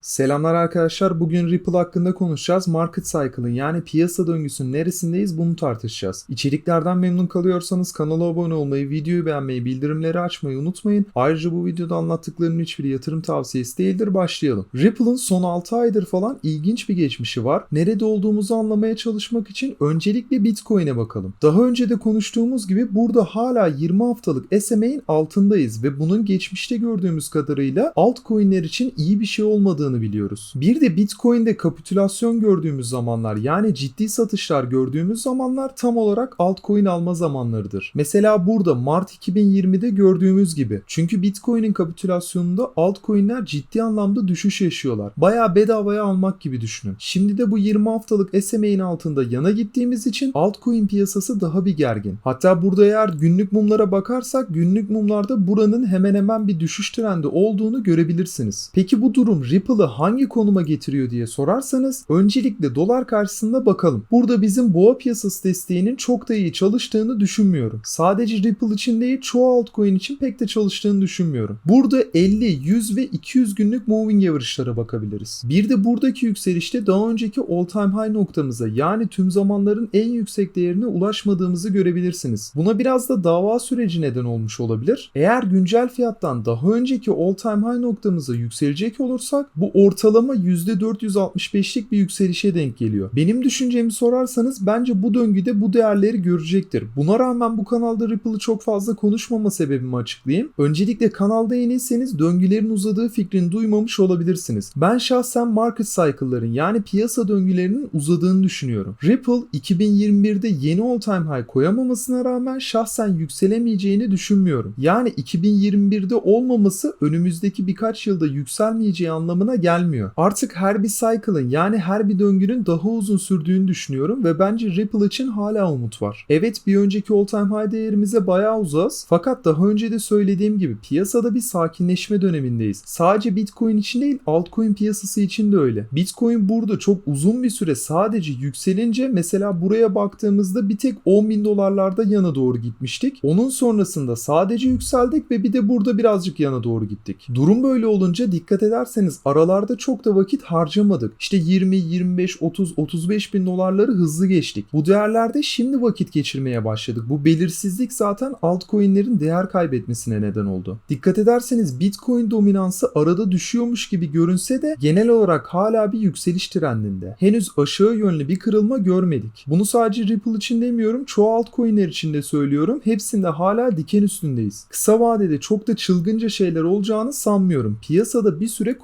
Selamlar arkadaşlar. Bugün Ripple hakkında konuşacağız. Market Cycle'ın yani piyasa döngüsünün neresindeyiz bunu tartışacağız. İçeriklerden memnun kalıyorsanız kanala abone olmayı, videoyu beğenmeyi, bildirimleri açmayı unutmayın. Ayrıca bu videoda anlattıklarımın hiçbiri yatırım tavsiyesi değildir. Başlayalım. Ripple'ın son 6 aydır falan ilginç bir geçmişi var. Nerede olduğumuzu anlamaya çalışmak için öncelikle Bitcoin'e bakalım. Daha önce de konuştuğumuz gibi burada hala 20 haftalık SMA'in altındayız ve bunun geçmişte gördüğümüz kadarıyla altcoin'ler için iyi bir şey olmadığını biliyoruz. Bir de Bitcoin'de kapitülasyon gördüğümüz zamanlar yani ciddi satışlar gördüğümüz zamanlar tam olarak altcoin alma zamanlarıdır. Mesela burada Mart 2020'de gördüğümüz gibi. Çünkü Bitcoin'in kapitülasyonunda altcoin'ler ciddi anlamda düşüş yaşıyorlar. Bayağı bedavaya almak gibi düşünün. Şimdi de bu 20 haftalık SMA'in altında yana gittiğimiz için altcoin piyasası daha bir gergin. Hatta burada eğer günlük mumlara bakarsak günlük mumlarda buranın hemen hemen bir düşüş trendi olduğunu görebilirsiniz. Peki bu durum Ripple'ı hangi konuma getiriyor diye sorarsanız öncelikle dolar karşısında bakalım. Burada bizim boğa piyasası desteğinin çok da iyi çalıştığını düşünmüyorum. Sadece Ripple için değil çoğu altcoin için pek de çalıştığını düşünmüyorum. Burada 50, 100 ve 200 günlük moving average'lara bakabiliriz. Bir de buradaki yükselişte daha önceki all time high noktamıza yani tüm zamanların en yüksek değerine ulaşmadığımızı görebilirsiniz. Buna biraz da dava süreci neden olmuş olabilir. Eğer güncel fiyattan daha önceki all time high noktamıza yükselecek olursak bu ortalama %465'lik bir yükselişe denk geliyor. Benim düşüncemi sorarsanız bence bu döngüde bu değerleri görecektir. Buna rağmen bu kanalda Ripple'ı çok fazla konuşmama sebebimi açıklayayım. Öncelikle kanalda yeniyseniz döngülerin uzadığı fikrini duymamış olabilirsiniz. Ben şahsen market cycle'ların yani piyasa döngülerinin uzadığını düşünüyorum. Ripple 2021'de yeni all time high koyamamasına rağmen şahsen yükselemeyeceğini düşünmüyorum. Yani 2021'de olmaması önümüzdeki birkaç yılda yükselmeyeceği anlamına gelmiyor. Artık her bir cycle'ın yani her bir döngünün daha uzun sürdüğünü düşünüyorum ve bence Ripple için hala umut var. Evet bir önceki all time high değerimize bayağı uzağız fakat daha önce de söylediğim gibi piyasada bir sakinleşme dönemindeyiz. Sadece Bitcoin için değil altcoin piyasası için de öyle. Bitcoin burada çok uzun bir süre sadece yükselince mesela buraya baktığımızda bir tek 10 bin dolarlarda yana doğru gitmiştik. Onun sonrasında sadece yükseldik ve bir de burada birazcık yana doğru gittik. Durum böyle olunca dikkat ederseniz aralarda çok da vakit harcamadık. İşte 20, 25, 30, 35 bin dolarları hızlı geçtik. Bu değerlerde şimdi vakit geçirmeye başladık. Bu belirsizlik zaten altcoin'lerin değer kaybetmesine neden oldu. Dikkat ederseniz Bitcoin dominansı arada düşüyormuş gibi görünse de genel olarak hala bir yükseliş trendinde. Henüz aşağı yönlü bir kırılma görmedik. Bunu sadece Ripple için demiyorum, çoğu altcoin'ler için de söylüyorum. Hepsinde hala diken üstündeyiz. Kısa vadede çok da çılgınca şeyler olacağını sanmıyorum. Piyasada bir süre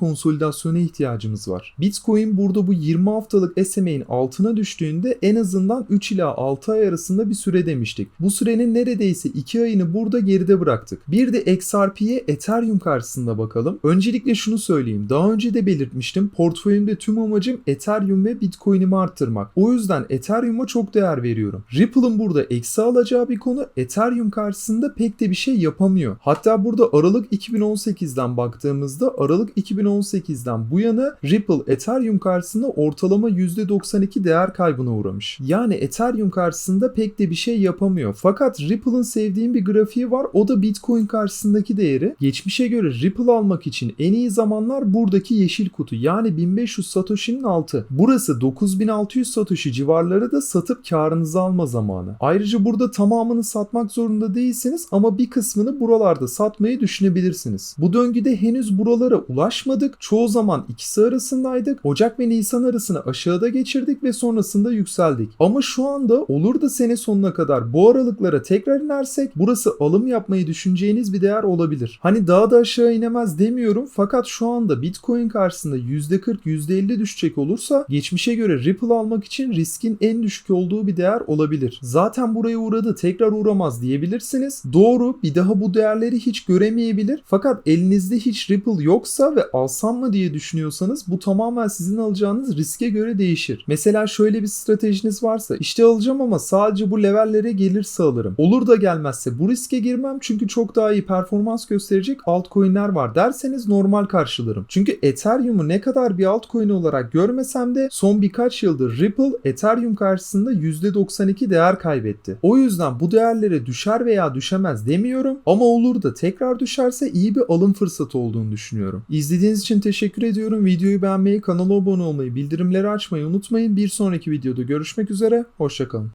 konsolidasyona ihtiyacımız var. Bitcoin burada bu 20 haftalık SMA'in altına düştüğünde en azından 3 ila 6 ay arasında bir süre demiştik. Bu sürenin neredeyse 2 ayını burada geride bıraktık. Bir de XRP'ye Ethereum karşısında bakalım. Öncelikle şunu söyleyeyim. Daha önce de belirtmiştim. Portföyümde tüm amacım Ethereum ve Bitcoin'imi arttırmak. O yüzden Ethereum'a çok değer veriyorum. Ripple'ın burada eksi alacağı bir konu Ethereum karşısında pek de bir şey yapamıyor. Hatta burada Aralık 2018'den baktığımızda Aralık 2018'den bu yana Ripple Ethereum karşısında ortalama %92 değer kaybına uğramış. Yani Ethereum karşısında pek de bir şey yapamıyor. Fakat Ripple'ın sevdiğim bir grafiği var. O da Bitcoin karşısındaki değeri. Geçmişe göre Ripple almak için en iyi zamanlar buradaki yeşil kutu. Yani 1500 Satoshi'nin altı. Burası 9600 Satoshi civarları da satıp karınızı alma zamanı. Ayrıca burada tamamını satmak zorunda değilsiniz ama bir kısmını buralarda satmayı düşünebilirsiniz. Bu döngüde henüz buralara ulaşmadık. Çoğu zaman ikisi arasındaydık. Ocak ve Nisan arasını aşağıda geçirdik ve sonrasında yükseldik. Ama şu anda olur da sene sonuna kadar bu aralıklara tekrar inersek burası alım yapmayı düşüneceğiniz bir değer olabilir. Hani daha da aşağı inemez demiyorum fakat şu anda Bitcoin karşısında %40 %50 düşecek olursa geçmişe göre Ripple almak için riskin en düşük olduğu bir değer olabilir. Zaten buraya uğradı tekrar uğramaz diyebilirsiniz. Doğru bir daha bu değerleri hiç göremeyebilir fakat elinizde hiç Ripple yoksa ve alsam mı diye düşünüyorsanız bu tamamen sizin alacağınız riske göre değişir. Mesela şöyle bir stratejiniz varsa işte alacağım ama sadece bu levellere gelirse alırım. Olur da gelmezse bu riske girmem çünkü çok daha iyi performans gösterecek altcoin'ler var derseniz normal karşılarım. Çünkü Ethereum'u ne kadar bir altcoin olarak görmesem de son birkaç yıldır Ripple Ethereum karşısında %92 değer kaybetti. O yüzden bu değerlere düşer veya düşemez demiyorum ama olur da tekrar düşerse iyi bir alım fırsatı olduğunu düşünüyorum. İzlediğiniz için teşekkür teşekkür ediyorum. Videoyu beğenmeyi, kanala abone olmayı, bildirimleri açmayı unutmayın. Bir sonraki videoda görüşmek üzere. Hoşçakalın.